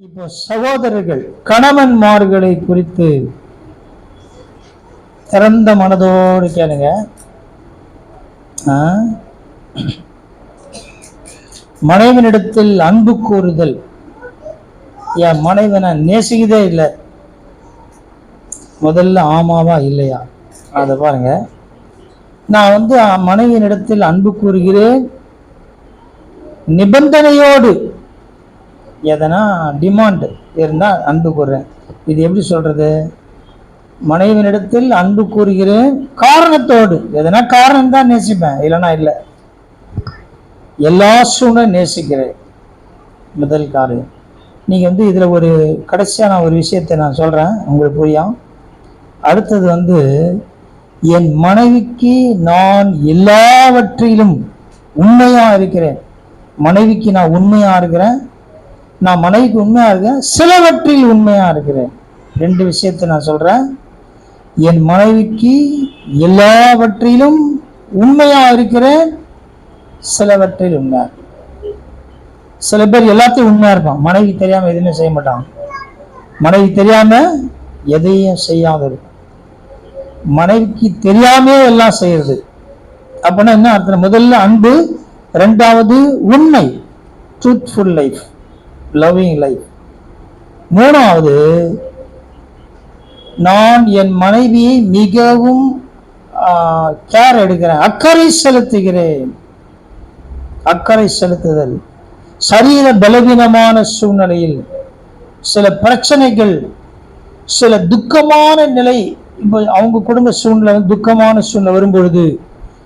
இப்போ சகோதரர்கள் கணவன்மார்களை குறித்து திறந்த மனதோடு கேளுங்க. மனைவனிடத்தில் அன்பு கூறுதல். என் மனைவனை நேசிக்கதே இல்லை. முதல்ல ஆமாவா இல்லையா? அதை பாருங்க. நான் வந்து அஹ், மனைவியினிடத்தில் அன்பு கூறுகிறேன். நிபந்தனையோடு எதனா டிமாண்டு இருந்தால் அன்பு கூறுறேன் இது எப்படி சொல்கிறது மனைவியினிடத்தில் அன்பு கூறுகிறேன் காரணத்தோடு. எதனா காரணம் தான் நேசிப்பேன். இல்லைனா இல்லை. எல்லா சூழ்நிலை நேசிக்கிறேன். முதல் காரியம். நீங்கள் வந்து இதில் ஒரு கடைசியாக நான் ஒரு விஷயத்தை நான் சொல்கிறேன் உங்களுக்கு புரியும் அடுத்தது வந்து என் மனைவிக்கு நான் எல்லாவற்றிலும் உண்மையாக இருக்கிறேன். மனைவிக்கு நான் உண்மையாக இருக்கிறேன். நான் மனைவிக்கு உண்மையாக இருக்கேன் சிலவற்றில் உண்மையாக இருக்கிறேன். ரெண்டு விஷயத்தை நான் சொல்கிறேன் என் மனைவிக்கு எல்லாவற்றிலும் உண்மையாக இருக்கிறேன் சிலவற்றில் உண்மையாக இருக்கிறேன். சில பேர் எல்லாத்தையும் உண்மையாக இருப்பான் மனைவி தெரியாமல் எதுவுமே செய்ய மாட்டான் மனைவி தெரியாமல் எதையும் செய்யாத இருக்கும் மனைவிக்கு தெரியாமே எல்லாம் செய்யறது. அப்படின்னா என்ன அர்த்தம்? முதல்ல அன்பு ரெண்டாவது உண்மை ட்ரூத்ஃபுல் லைஃப் லவ்விங் லைஃப் மூணாவது நான் என் மனைவியை மிகவும் கேர் எடுக்கிறேன் அக்கறை செலுத்துகிறேன். அக்கறை செலுத்துதல். சரீர பலவீனமான சூழ்நிலையில் சில பிரச்சனைகள் சில துக்கமான நிலை இப்போ அவங்க குடும்ப சூழ்நிலை துக்கமான சூழ்நிலை வரும்பொழுது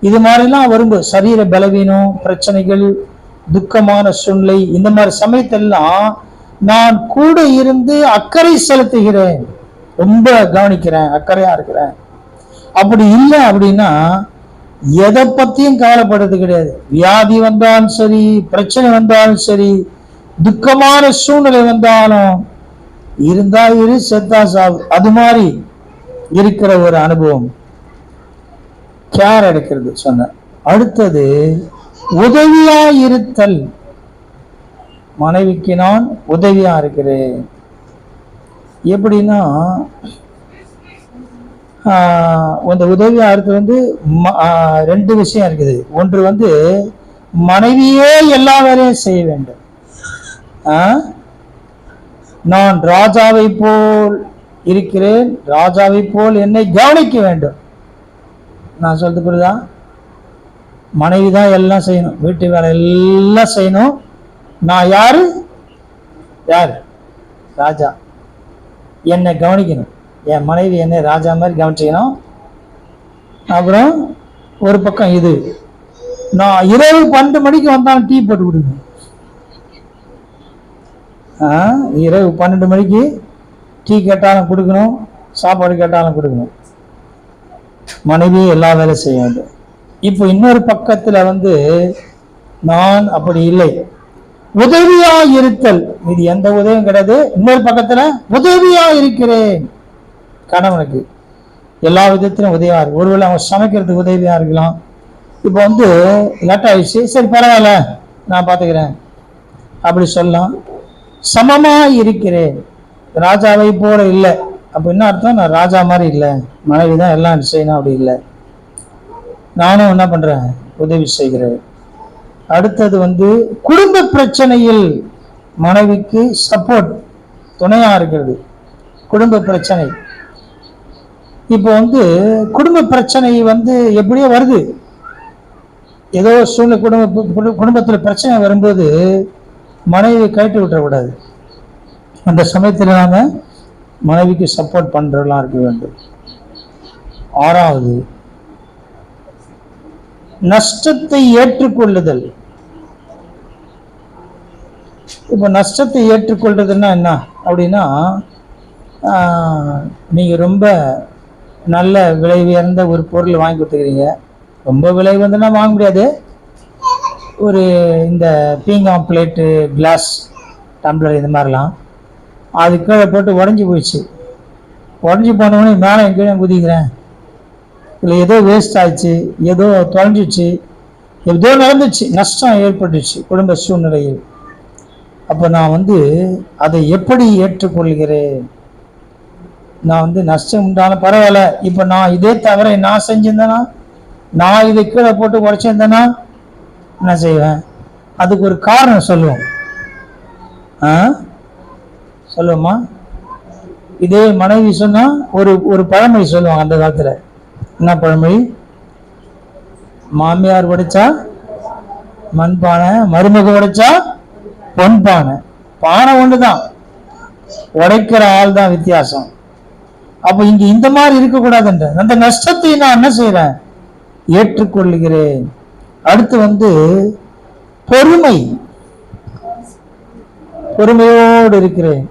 இது மாதிரிலாம் வரும்போது சரீர பலவீனம் பிரச்சனைகள் துக்கமான சூழ்நிலை இந்த மாதிரி சமயத்தெல்லாம் நான் கூட இருந்து அக்கறை செலுத்துகிறேன். ரொம்ப கவனிக்கிறேன் அக்கறையா இருக்கிறேன். அப்படி இல்லை அப்படின்னா எதை பத்தியும் கவலைப்படுறது கிடையாது. வியாதி வந்தாலும் சரி பிரச்சனை வந்தாலும் சரி துக்கமான சூழ்நிலை வந்தாலும் இருந்தா இரு செத்தா சாவு. அது மாதிரி இருக்கிற ஒரு அனுபவம். கேர் எடுக்கிறது சொன்ன அடுத்தது உதவியாயிருத்தல். மனைவிக்கு நான் உதவியா இருக்கிறேன். எப்படின்னா அந்த உதவியா இருக்கிறது வந்து ம- ரெண்டு விஷயம் இருக்குது. ஒன்று வந்து மனைவியே எல்லா வேலையும் செய்ய வேண்டும். நான் ராஜாவை போல் இருக்கிறேன். ராஜாவை போல் என்னை கவனிக்க வேண்டும். நான் சொல்றது புரியுதா? மனைவி தான் எல்லாம் செய்யணும். வீட்டு வேலை எல்லாம் செய்யணும். நான் யாரு? யார்? ராஜா. என்னை கவனிக்கணும். என் மனைவி என்னை ராஜா மாதிரி கவனிச்சிக்கணும். அப்புறம் ஒரு பக்கம் இது. நான் இரவு பன்னெண்டு மணிக்கு வந்தாலும் டீ போட்டு கொடுக்கணும். ஆ, இரவு பன்னெண்டு மணிக்கு டீ கேட்டாலும் கொடுக்கணும். சாப்பாடு கேட்டாலும் கொடுக்கணும். மனைவி எல்லா வேலையும் செய்ய வேண்டும். இப்போ இன்னொரு பக்கத்துல வந்து நான் அப்படி இல்லை. உதவியா இருத்தல் இது எந்த உதவியும் கிடையாது. இன்னொரு பக்கத்துல உதவியா இருக்கிறேன் கணவனுக்கு எல்லா விதத்திலும் உதவியா இருக்கு. ஒருவேளை அவன் சமைக்கிறதுக்கு உதவியா இருக்கலாம். இப்போ வந்து லேட் ஆயிடுச்சு. சரி பரவாயில்ல. நான் பார்த்துக்கிறேன் அப்படி சொல்லலாம். சமமா இருக்கிறேன் ராஜாவை போல இல்லை. அப்போ என்ன அர்த்தம்? நான் ராஜா மாதிரி இல்லை. மனைவி தான் எல்லாம் செய்யணும். அப்படி இல்லை. நானும் என்ன பண்றேன்? உதவி செய்கிறேன். அடுத்தது வந்து குடும்ப பிரச்சனையில் மனைவிக்கு சப்போர்ட் துணையா இருக்கிறது. குடும்ப பிரச்சனை. இப்போ வந்து குடும்ப பிரச்சனை வந்து எப்படியோ வருது. ஏதோ சூழ்நிலை குடும்ப குடும்பத்தில் பிரச்சனை வரும்போது மனைவி கழட்டி விட்டுறக்கூடாது. அந்த சமயத்தில் நாம மனைவிக்கு சப்போர்ட் பண்றவர்களாக இருக்க வேண்டும். ஆறாவது நஷ்டத்தை ஏற்றுக்கொள்ளுதல். இப்போ நஷ்டத்தை ஏற்றுக்கொள்றதுன்னா என்ன? அப்படின்னா நீங்கள் நீங்க ரொம்ப நல்ல விலை உயர்ந்த ஒரு பொருள் வாங்கி கொடுத்துக்கிறீங்க. ரொம்ப விலை உயர்ந்தனா வாங்க முடியாது. ஒரு இந்த பீங்காம் பிளேட்டு கிளாஸ் டம்ளர் இந்த மாதிரிலாம். அது கீழே போட்டு உடஞ்சி போயிடுச்சு. உடஞ்சி போனவொடனே மேலே கீழே குதிக்கிறேன். இல்லை ஏதோ வேஸ்ட் ஆயிடுச்சு ஏதோ தொலைஞ்சிச்சு ஏதோ நடந்துச்சு நஷ்டம் ஏற்பட்டுச்சு குடும்ப சூழ்நிலையில். அப்போ நான் வந்து அதை எப்படி ஏற்றுக்கொள்கிறேன்? நான் வந்து நஷ்டம் உண்டான பரவாயில்ல. இப்போ நான் இதே தவிர நான் செஞ்சிருந்தேனா? நான் இதை கீழே போட்டு உடைச்சிருந்தேனா? என்ன செய்வேன்? அதுக்கு ஒரு காரணம் சொல்லுவோம். ஆ? சொல்லுவோமா? இதே மனைவி சொன்னால் ஒரு ஒரு பழமொழி சொல்லுவாங்க அந்த காலத்தில். என்ன பழமொழி? மாமியார் உடைச்சா மண்பானை மருமக உடைச்சா பொன் பானை பானை ஒண்ணுதான். உடைக்கிற ஆள் தான் வித்தியாசம். அப்போ இங்க இந்த மாதிரி இருக்கக்கூடாதுன்ற. அந்த நஷ்டத்தை நான் என்ன செய்யறேன் ஏற்றுக்கொள்கிறேன். அடுத்து வந்து பொறுமை. பொறுமையோடு இருக்கிறேன்.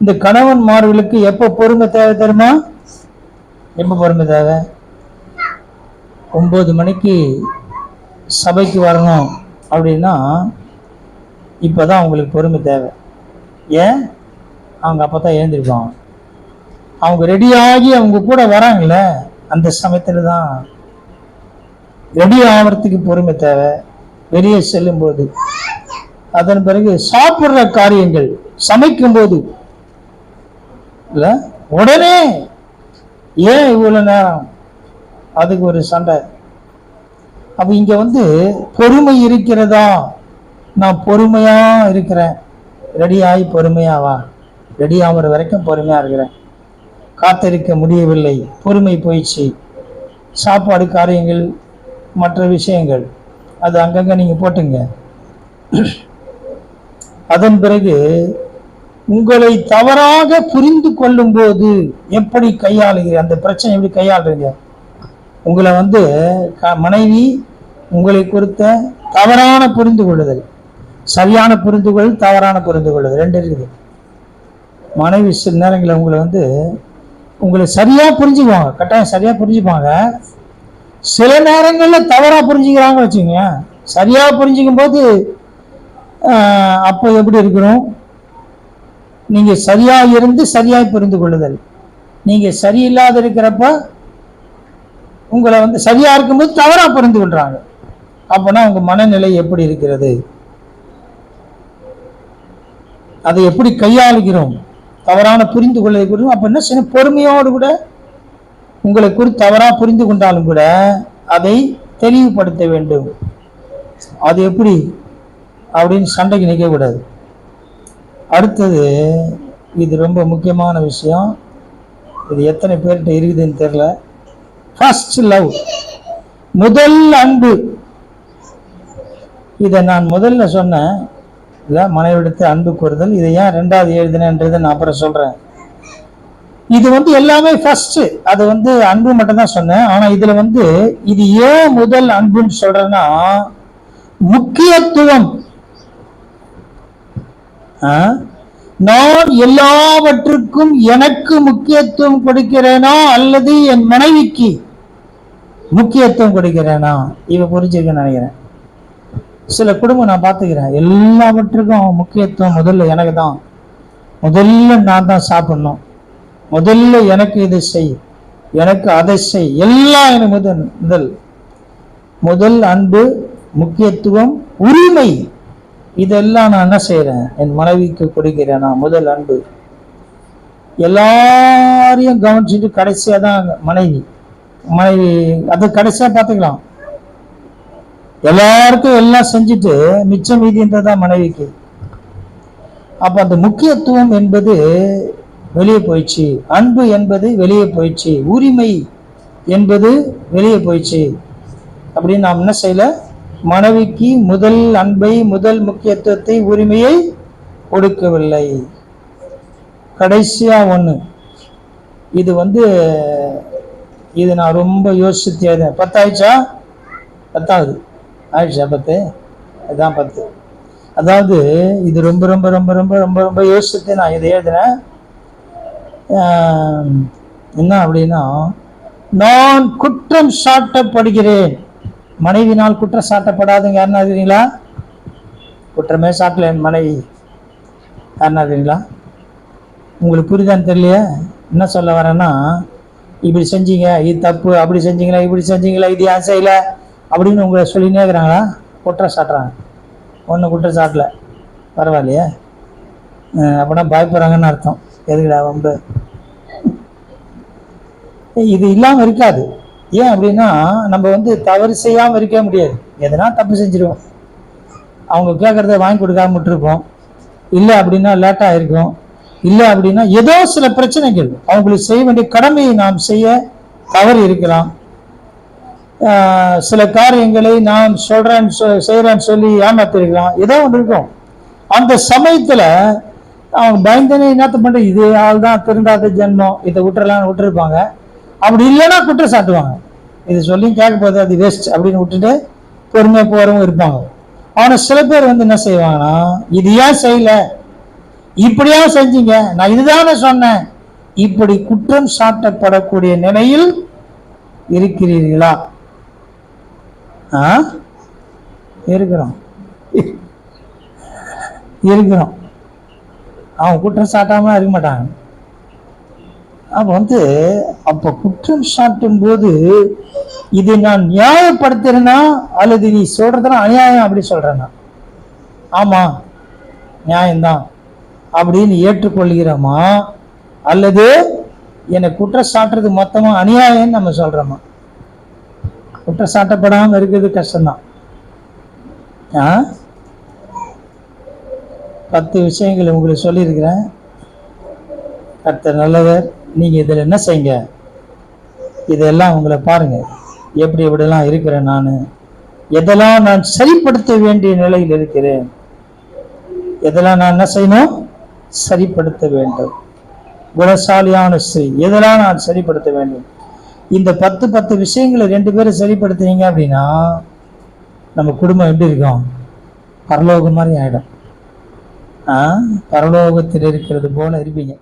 இந்த கணவன்மார்களுக்கு எப்போ பொறுமை தேவை தெரியுமா? எப்போ பொறுமை தேவை? ஒம்பது மணிக்கு சபைக்கு வரணும் அப்படின்னா இப்போ தான் அவங்களுக்கு பொறுமை தேவை. ஏன்? அவங்க அப்போ தான் எழுந்திருப்பாங்க. அவங்க ரெடியாகி அவங்க கூட வராங்கல்ல அந்த சமயத்தில் தான் ரெடி ஆகிறதுக்கு பொறுமை தேவை. வெளியே செல்லும்போது. அதன் பிறகு சாப்பிட்ற காரியங்கள் சமைக்கும் போது உடனே ஏன் இவ்வளோ நேரம் அதுக்கு ஒரு சண்டை. அப்போ இங்கே வந்து பொறுமை இருக்கிறதா? நான் பொறுமையாக இருக்கிறேன். ரெடியாகி பொறுமையாவா? வா ரெடி ஆகிற வரைக்கும் பொறுமையாக இருக்கிறேன். காத்திருக்க முடியவில்லை. பொறுமை போயிடுச்சு. சாப்பாடு காரியங்கள் மற்ற விஷயங்கள் அது அங்கங்கே நீங்கள் போட்டுங்க. அதன் பிறகு உங்களை தவறாக புரிந்து கொள்ளும் போது எப்படி கையாளுகிறீங்க அந்த பிரச்சனை எப்படி கையாளுறீங்க? உங்களை வந்து க- மனைவி உங்களை குறித்த தவறான புரிந்து கொள்ளுதல். சரியான புரிந்து கொள் தவறான புரிந்து கொள்ளுதல். ரெண்டு இருக்குது. மனைவி சில நேரங்களில் உங்களை வந்து உங்களை சரியாக புரிஞ்சுக்குவாங்க. கட்டாயம் சரியாக புரிஞ்சுப்பாங்க. சில நேரங்களில் தவறாக புரிஞ்சுக்கிறாங்க வச்சுக்கோங்க. சரியாக புரிஞ்சிக்கும் போது அப்போ எப்படி இருக்கணும்? நீங்கள் சரியாக இருந்து சரியாக புரிந்து கொள்ளுதல். நீங்கள் சரியில்லாத இருக்கிறப்ப உங்களை வந்து சரியா இருக்கும்போது தவறா புரிந்து கொள்றாங்க. அப்பனா உங்க மனநிலை எப்படி இருக்கிறது? அதை எப்படி கையாளுகிறோம்? தவறான புரிந்து கொள்ளதை குறித்து அப்ப என்ன செய்யணும் பொறுமையோடு கூட உங்களை குறித்து தவறா புரிந்து கொண்டாலும் கூட அதை தெளிவுபடுத்த வேண்டும். அது எப்படி? அப்படின்னு சண்டைக்கு நிற்க கூடாது அடுத்தது இது ரொம்ப முக்கியமான விஷயம். இது எத்தனை பேர்கிட்ட இருக்குதுன்னு தெரில ஃபர்ஸ்ட் லவ் முதல் அன்பு. இதை நான் முதல்ல சொன்னேன். இல்லை மனைவிடத்து அன்பு கூறுதல். இதை ஏன் ரெண்டாவது எழுதினேன்றதை நான் அப்புறம் சொல்கிறேன் இது வந்து எல்லாமே ஃபர்ஸ்ட் அது வந்து அன்பு மட்டும் தான் சொன்னேன். ஆனால் இதில் வந்து இது ஏன் முதல் அன்புன்னு சொல்கிறேன்னா முக்கியத்துவம். ஆ? நான் எல்லாவற்றுக்கும் எனக்கு முக்கியத்துவம் கொடுக்கிறேனா அல்லது என் மனைவிக்கு? முக்கியத்துவம் கொடுக்கிறேனா? இவ புரிஞ்சுக்க நினைக்கிறேன். சில குடும்பம் நான் பார்த்துக்கிறேன். எல்லாவற்றுக்கும் முக்கியத்துவம் முதல்ல எனக்கு தான். முதல்ல நான் தான் சாப்பிடணும். முதல்ல எனக்கு இது செய். எனக்கு அதை செய். எல்லாம் எனக்கு முதல் முதல். முதல் அன்பு முக்கியத்துவம் உரிமை. இதெல்லாம் நான் என்ன செய்கிறேன் என் மனைவிக்கு கொடுக்கிறேன்? நான் முதல் அன்பு. எல்லாரையும் கவனிச்சுட்டு கடைசியாக தான் மனைவி. மனைவி அது கடைசியா பார்த்துக்கலாம். எல்லாருக்கும் எல்லாம் செஞ்சுட்டு மிச்சம் மீதின்றதான் மனைவிக்கு. அப்ப அந்த முக்கியத்துவம் என்பது வெளியே போயிடுச்சு. அன்பு என்பது வெளியே போயிடுச்சு. உரிமை என்பது வெளியே போயிடுச்சு. அப்படின்னு நாம் என்ன செய்யல? மனைவிக்கு முதல் அன்பை முதல் முக்கியத்துவத்தை உரிமையை கொடுக்கவில்லை. கடைசியா ஒண்ணு. இது வந்து இது நான் ரொம்ப யோசிச்சு எழுதினேன் பத்தாயிடுச்சா? பத்தாவது. ஆயிடுச்சா பத்து? அதுதான் பத்து. அதாவது இது ரொம்ப ரொம்ப ரொம்ப ரொம்ப ரொம்ப ரொம்ப யோசித்து நான் இதை எழுதினேன். என்ன அப்படின்னா நான் குற்றம் சாட்டப்படுகிறேன். மனைவினால் குற்றம் சாட்டப்படாதுங்க யாருன்னா இருக்கிறீங்களா குற்றமே சாட்டல என் மனைவி. யாருன்னா இருக்கிறீங்களா உங்களுக்கு புரிதான்னு தெரியலையே? என்ன சொல்ல வரேன்னா இப்படி செஞ்சீங்க இது தப்பு அப்படி செஞ்சீங்களா இப்படி செஞ்சீங்களா இது ஏன் செய்யலை? அப்படின்னு உங்களை சொல்லினே இருக்கிறாங்களா? குற்றம் சாட்டுறாங்க. ஒன்றும் குற்றம் சாட்டல. பரவாயில்லையே. அப்படின்னா பயப்படுறாங்கன்னு அர்த்தம். எதுக்குடா வம்பு? இது இல்லாமல் இருக்காது. ஏன் அப்படின்னா நம்ம வந்து தவறு செய்யாமல் இருக்க முடியாது. எதனா தப்பு செஞ்சிருவோம். அவங்க கேட்குறத வாங்கி கொடுக்காம விட்டுருப்போம். இல்லை அப்படின்னா லேட்டாக இருக்கும் இல்லை அப்படின்னா ஏதோ சில பிரச்சனைகள். அவங்களுக்கு செய்ய வேண்டிய கடமையை நாம் செய்ய தவறு இருக்கலாம் சில காரியங்களை நான் சொல்கிறேன்னு சொ- செய்கிறேன்னு சொல்லி ஏமாத்திருக்கலாம் ஏதோ ஒன்று இருக்கும். அந்த சமயத்தில் அவங்க பயந்தனே என்னத்த பண்ணுற இது ஆள் தான் திருந்தாத ஜென்மம். இதை விட்டுறலாம்னு விட்டுருப்பாங்க. அப்படி இல்லைன்னா குற்றம் சாட்டுவாங்க. இது சொல்லி கேட்க போது அது வேஸ்ட் அப்படின்னு விட்டுட்டு பொறுமையாக போகிறவங்க இருப்பாங்க. ஆனால் சில பேர் வந்து என்ன செய்வாங்கன்னா இது ஏன் செய்யலை? இப்படியா செஞ்சீங்க. நான் இதுதானே சொன்னேன். இப்படி குற்றம் சாட்டப்படக்கூடிய நிலையில் இருக்கிறீர்களா? ஆ? இருக்கிறோம். இருக்கிறோம். அவன் குற்றம் சாட்டாம இருக்க மாட்டாங்க. அப்போ வந்து அப்போ குற்றம் சாட்டும் போது இதை நான் நியாயப்படுத்துறேனா? அல்லது நீ சொல்றதுனா அநியாயம் அப்படி சொல்றேனா? ஆமா நியாயம்தான். அப்படின்னு ஏற்றுக்கொள்கிறோமா? அல்லது என்னை குற்றம் சாட்டுறது அநியாயம்னு நம்ம சொல்கிறோமா குற்றச்சாட்டப்படாமல் இருக்கிறது கஷ்டம்தான். ஆ? பத்து விஷயங்கள் உங்களுக்கு சொல்லியிருக்கிறேன். கர்த்தர் நல்லவர். நீங்கள் இதில் என்ன செய்யுங்க? இதெல்லாம் உங்களை பாருங்கள் எப்படி எப்படிலாம் இருக்கிறேன் நான். எதெல்லாம் நான் சரிப்படுத்த வேண்டிய நிலையில் இருக்கிறேன்? எதெல்லாம் நான் என்ன செய்யணும்? சரிப்படுத்த வேண்டும். குணசாலியான ஸ்ரீ எதெல்லாம் நான் சரிப்படுத்த வேண்டும்? இந்த பத்து பத்து விஷயங்களை ரெண்டு பேரும் சரிப்படுத்துனீங்க அப்படின்னா நம்ம குடும்பம் எப்படி இருக்கும்? பரலோகம் மாதிரி ஆகிடும் ஆ? பரலோகத்தில் இருக்கிறது போல இருப்பீங்க.